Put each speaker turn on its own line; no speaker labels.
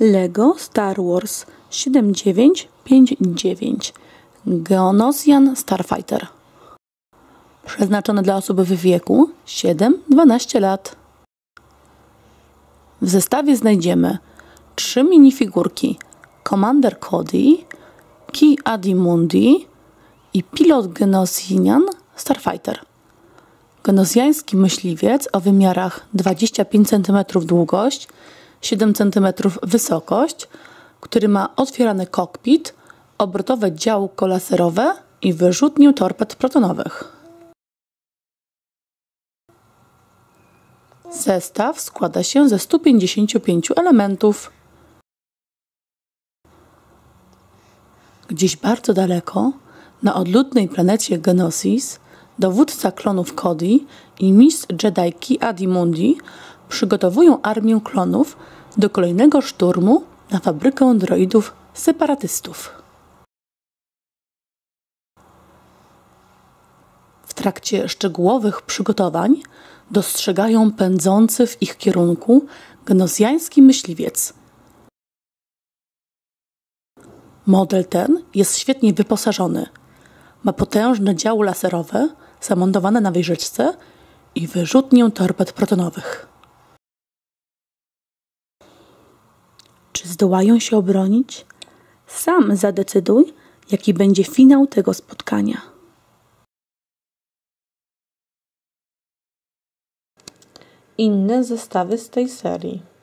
Lego Star Wars 7959 Geonosian Starfighter Przeznaczony dla osób w wieku 7-12 lat. W zestawie znajdziemy trzy minifigurki Commander Cody, Ki Adimundi i pilot Genosian Starfighter. Genozjański myśliwiec o wymiarach 25 cm długość, 7 cm wysokość, który ma otwierany kokpit, obrotowe działko laserowe i wyrzutnię torped protonowych. Zestaw składa się ze 155 elementów. Gdzieś bardzo daleko, na odludnej planecie Genosis, dowódca klonów Cody i mistrz Jedi Ki Adimundi przygotowują armię klonów do kolejnego szturmu na fabrykę droidów separatystów. W trakcie szczegółowych przygotowań dostrzegają pędzący w ich kierunku genozjański myśliwiec. Model ten jest świetnie wyposażony. Ma potężne działo laserowe zamontowane na wieżyczce i wyrzutnię torped protonowych. Zdołają się obronić? Sam zadecyduj, jaki będzie finał tego spotkania.
Inne zestawy z tej serii.